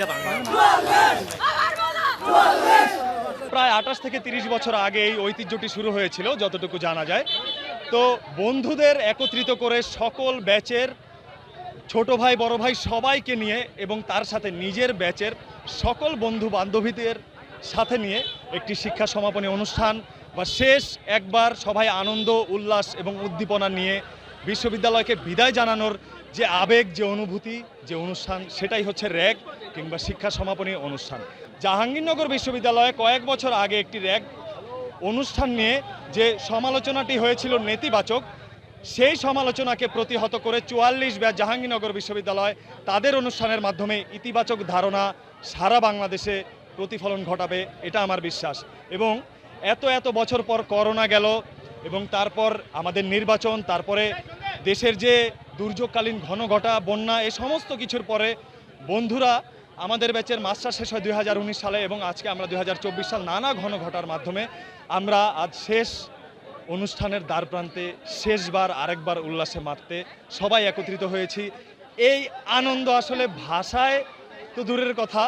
এটা বাংলা। প্রায় আঠাশ থেকে তিরিশ বছর আগে এই ঐতিহ্যটি শুরু হয়েছিল, যতটুকু জানা যায়। তো বন্ধুদের একত্রিত করে সকল ব্যাচের ছোট ভাই, বড় ভাই সবাইকে নিয়ে এবং তার সাথে নিজের ব্যাচের সকল বন্ধু বান্ধবীদের সাথে নিয়ে একটি শিক্ষা সমাপনী অনুষ্ঠান বা শেষ একবার সবাই আনন্দ, উল্লাস এবং উদ্দীপনা নিয়ে বিশ্ববিদ্যালয়কে বিদায় জানানোর যে আবেগ, যে অনুভূতি, যে অনুষ্ঠান, সেটাই হচ্ছে র্যাগ কিংবা শিক্ষা সমাপনী অনুষ্ঠান। জাহাঙ্গীরনগর বিশ্ববিদ্যালয়ে কয়েক বছর আগে একটি র্যাগ অনুষ্ঠান নিয়ে যে সমালোচনাটি হয়েছিল নেতিবাচক, সেই সমালোচনাকে প্রতিহত করে চুয়াল্লিশ ব্যাচ জাহাঙ্গীরনগর বিশ্ববিদ্যালয় তাদের অনুষ্ঠানের মাধ্যমে ইতিবাচক ধারণা সারা বাংলাদেশে প্রতিফলন ঘটাবে, এটা আমার বিশ্বাস। এবং এত এত বছর পর করোনা গেল এবং তারপর আমাদের নির্বাচন, তারপরে দেশের যে দুর্যোগকালীন ঘন ঘটা বন্যা, এ সমস্ত কিছুর পরে বন্ধুরা আমাদের ব্যাচের মাস্টার শেষ হয় দুই হাজার উনিশ সালে এবং আজকে আমরা দু হাজার চব্বিশ সাল নানা ঘন ঘটার মাধ্যমে আমরা আজ শেষ অনুষ্ঠানের দ্বার প্রান্তে শেষবার আরেকবার উল্লাসে মারতে সবাই একত্রিত হয়েছি। এই আনন্দ আসলে ভাষায় তো দূরের কথা,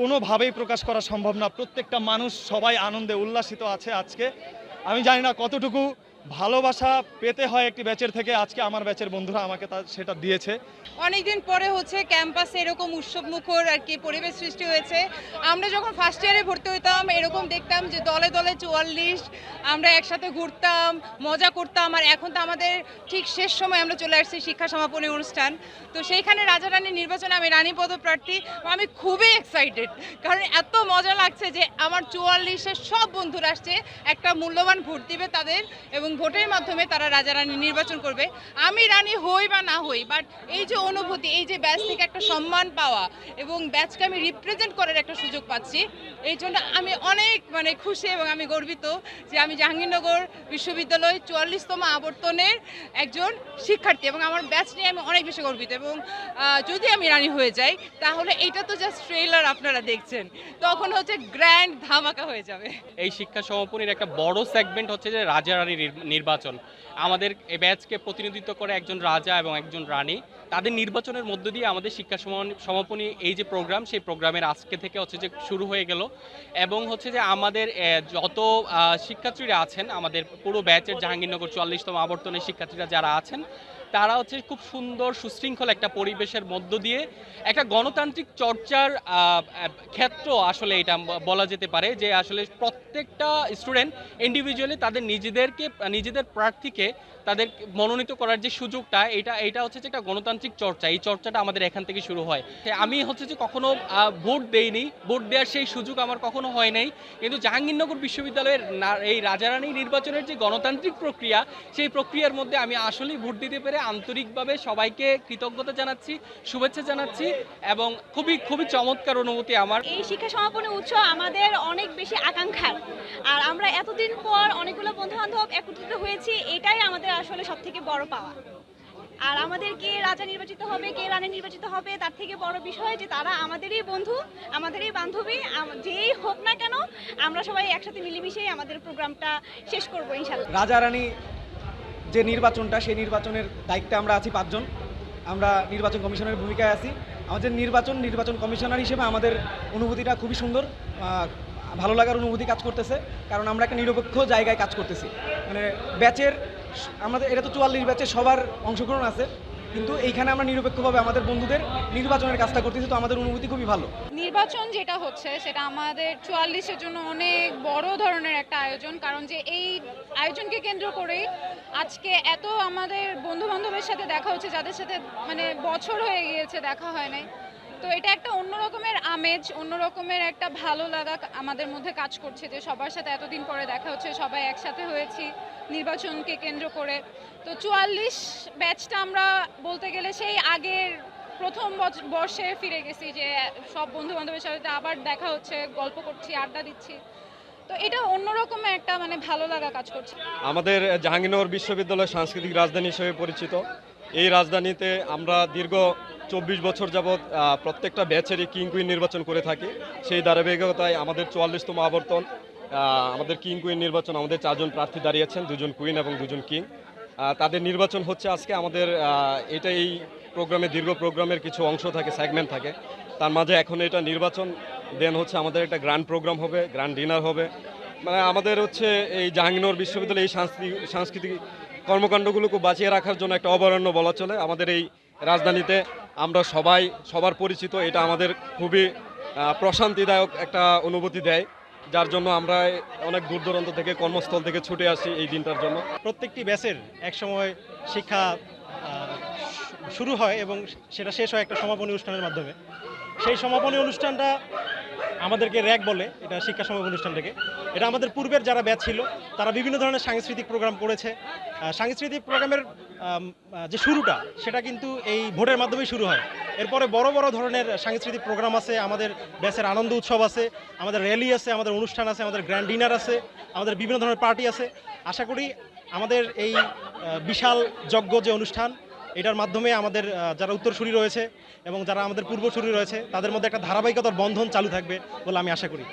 কোনোভাবেই প্রকাশ করা সম্ভব না। প্রত্যেকটা মানুষ সবাই আনন্দে উল্লাসিত আছে আজকে। আমি জানি না কতটুকু ভালোবাসা পেতে হয় একটি ব্যাচের থেকে। আজকে আমার ব্যাচের বন্ধুরা আমাকে তা সেটা দিয়েছে। অনেকদিন পরে হচ্ছে ক্যাম্পাসে এরকম উৎসব মুখর আর কি পরিবেশ সৃষ্টি হয়েছে। আমরা যখন ফার্স্ট ইয়ারে ভর্তি হইতাম, এরকম দেখতাম যে দলে দলে চুয়াল্লিশ, আমরা একসাথে ঘুরতাম, মজা করতাম। আর এখন তো আমাদের ঠিক শেষ সময় আমরা চলে আসছি শিক্ষা সমাপনী অনুষ্ঠান। তো সেইখানে রাজা রানী নির্বাচনে আমি রানী পদপ্রার্থী। আমি খুবই এক্সাইটেড কারণ এত মজা লাগছে যে আমার চুয়াল্লিশের সব বন্ধুরা আসছে, একটা মূল্যবান ভোট দিবে তাদের এবং ভোটের মাধ্যমে তারা রাজা রানী নির্বাচন করবে। আমি রানী হই বা না হই বাট এই যে অনুভূতি, এই যে ব্যাচ থেকে একটা সম্মান পাওয়া এবং ব্যাচকে আমি রিপ্রেজেন্ট করার একটা সুযোগ পাচ্ছি, এই জন্য আমি অনেক মানে খুশি এবং আমি গর্বিত যে আমি জাহাঙ্গীরনগর বিশ্ববিদ্যালয় চুয়াল্লিশতম আবর্তনের একজন শিক্ষার্থী এবং আমার ব্যাচ নিয়ে আমি অনেক বেশি গর্বিত এবং যদি আমি রানী হয়ে যাই, তাহলে এটা তো জাস্ট ট্রেলার আপনারা দেখছেন। তখন হচ্ছে গ্র্যান্ড ধামাকা হয়ে যাবে। এই শিক্ষা সমাপনীর একটা বড় সেগমেন্ট হচ্ছে যে রাজা রানী নির্বাচন। আমাদের এই ব্যাচকে প্রতিনিধিত্ব করে একজন রাজা এবং একজন রানী। তাদের নির্বাচনের মধ্য দিয়ে আমাদের শিক্ষা সমাপনী এই যে প্রোগ্রাম, সেই প্রোগ্রামের আজকে থেকে হচ্ছে যে শুরু হয়ে গেল। এবং হচ্ছে যে আমাদের যত শিক্ষার্থীরা আছেন, আমাদের পুরো ব্যাচের জাহাঙ্গীরনগর চুয়াল্লিশতম আবর্তনের শিক্ষার্থীরা যারা আছেন তারা হচ্ছে খুব সুন্দর, সুশৃঙ্খল একটা পরিবেশের মধ্য দিয়ে একটা গণতান্ত্রিক চর্চার ক্ষেত্র আসলে এটা বলা যেতে পারে যে আসলে প্রত্যেকটা স্টুডেন্ট ইন্ডিভিজুয়ালি তাদের নিজেদেরকে, নিজেদের প্রার্থীকে তাদের মনোনীত করার যে সুযোগটা, এটা এটা হচ্ছে যে একটা গণতান্ত্রিক চর্চা। এই চর্চাটা আমাদের এখান থেকে শুরু হয়। আমি হচ্ছে যে কখনো ভোট দেইনি, ভোট দেওয়ার সেই সুযোগ আমার কখনো হয় নাই। কিন্তু জাহাঙ্গীরনগর বিশ্ববিদ্যালয়ের এই রাজারানী নির্বাচনের যে গণতান্ত্রিক প্রক্রিয়া, সেই প্রক্রিয়ার মধ্যে আমি আসলেই ভোট দিতে পেরে আন্তরিকভাবে সবাইকে কৃতজ্ঞতা জানাচ্ছি শুভেচ্ছা জানাচ্ছি এবং খুবই খুবই চমৎকার অনুভূতি আমার। এই শিক্ষা সমাপনী উৎসব আমাদের অনেক বেশি আকাঙ্ক্ষার। আর আমরা এতদিন পর অনেকগুলো বন্ধু বান্ধব একত্রিত হয়েছি এটাই আমাদের আসলে সব থেকে বড় পাওয়া। আর আমাদের কে রাজা নির্বাচিত হবে কে রানী নির্বাচিত হবে তার থেকে বড় বিষয় যে তারা আমাদেরই বন্ধু আমাদেরই বান্ধবী যেই হোক না কেন আমরা সবাই একসাথে মিলেমিশেই আমাদের প্রোগ্রামটা শেষ করব ইনশাল্লাহ রাজা রানী যে নির্বাচনটা, সেই নির্বাচনের দায়িত্বে আমরা আছি পাঁচজন। আমরা নির্বাচন কমিশনের ভূমিকায় আছি। আমাদের নির্বাচন নির্বাচন কমিশনার হিসেবে আমাদের অনুভূতিটা খুবই সুন্দর। ভালো লাগার অনুভূতি কাজ করতেছে। কারণ আমরা একটা নিরপেক্ষ জায়গায় কাজ করতেছি। মানে ব্যাচের আমাদের, এটা তো চুয়াল্লিশ ব্যাচে সবার অংশগ্রহণ আছে। কিন্তু এইখানে আমরা নিরপেক্ষভাবে আমাদের বন্ধুদের নির্বাচনের কাজটা করতেছি, তো আমাদের অনুভূতি খুবই ভালো। নির্বাচন যেটা হচ্ছে, সেটা আমাদের চুয়াল্লিশের জন্য অনেক বড় ধরনের একটা আয়োজন, কারণ যে এই আয়োজনকে কেন্দ্র করেই আজকে এত আমাদের বন্ধু বান্ধবের সাথে দেখা হচ্ছে, যাদের সাথে মানে বছর হয়ে গিয়েছে দেখা হয় নাই। তো এটা একটা অন্য রকমের আমেজ, অন্য রকমের একটা ভালো লাগা আমাদের মধ্যে কাজ করছে যে সবার সাথে এতদিন পরে দেখা হচ্ছে, সবাই একসাথে হয়েছি নির্বাচনকে কেন্দ্র করে। তো চুয়াল্লিশ ব্যাচটা আমরা বলতে গেলে সেই আগের প্রথম বর্ষে ফিরে গেছি যে সব বন্ধু বান্ধবের সাথে আবার দেখা হচ্ছে, গল্প করছি, আড্ডা দিচ্ছি। তো এটা অন্যরকম একটা মানে ভালো লাগা কাজ করছে। আমাদের জাহাঙ্গীরনগর বিশ্ববিদ্যালয় সাংস্কৃতিক রাজধানী হিসেবে পরিচিত। এই রাজধানীতে আমরা দীর্ঘ চব্বিশ বছর যাবৎ প্রত্যেকটা ব্যাচেরই কিং কুইন নির্বাচন করে থাকি। সেই ধারাবাহিকতায় আমাদের চুয়াল্লিশতম আবর্তন আমাদের কিং কুইন নির্বাচন আমাদের চারজন প্রার্থী দাঁড়িয়েছেন, দুজন কুইন এবং দুজন কিং তাদের নির্বাচন হচ্ছে আজকে। আমাদের এটা এই প্রোগ্রামে, দীর্ঘ প্রোগ্রামের কিছু অংশ থাকে সেগমেন্ট থাকে। তার মাঝে এখন এটা নির্বাচন দেন হচ্ছে আমাদের একটা গ্র্যান্ড প্রোগ্রাম হবে গ্র্যান্ড ডিনার হবে। মানে আমাদের হচ্ছে এই জাহাঙ্গীরনগর বিশ্ববিদ্যালয়ে এই সাংস্কৃতিক সাংস্কৃতিক কর্মকাণ্ডগুলোকে বাঁচিয়ে রাখার জন্য একটা অভয়ারণ্য বলা চলে। আমাদের এই রাজধানীতে আমরা সবাই, সবার পরিচিত, এটা আমাদের খুবই প্রশান্তিদায়ক একটা অনুভূতি দেয়। যার জন্য আমরা অনেক দূর দূরান্ত থেকে কর্মস্থল থেকে ছুটে আসি এই দিনটার জন্য। প্রত্যেকটি ব্যাচের একসময় শিক্ষা শুরু হয় এবং সেটা শেষ হয় একটা সমাপনী অনুষ্ঠানের মাধ্যমে। সেই সমাপনী অনুষ্ঠানটা আমাদেরকে র্যাক বলে, এটা শিক্ষা সমাপনী অনুষ্ঠানটাকে। এটা আমাদের পূর্বের যারা ব্যাচ ছিল, তারা বিভিন্ন ধরনের সাংস্কৃতিক প্রোগ্রাম করেছে। সাংস্কৃতিক প্রোগ্রামের যে শুরুটা, সেটা কিন্তু এই ভোটের মাধ্যমেই শুরু হয়। এরপরে বড় বড় ধরনের সাংস্কৃতিক প্রোগ্রাম আছে, আমাদের ব্যাচের আনন্দ উৎসব আছে, আমাদের র্যালি আছে, আমাদের অনুষ্ঠান আছে, আমাদের গ্র্যান্ড ডিনার আছে, আমাদের বিভিন্ন ধরনের পার্টি আছে। আশা করি আমাদের এই বিশাল যজ্ঞ যে অনুষ্ঠান, এটার মাধ্যমে আমাদের যারা উত্তরসূরি রয়েছে এবং যারা আমাদের পূর্বসূরি রয়েছে, তাদের মধ্যে একটা ধারাবাহিকতার বন্ধন চালু থাকবে বলে আমি আশা করি।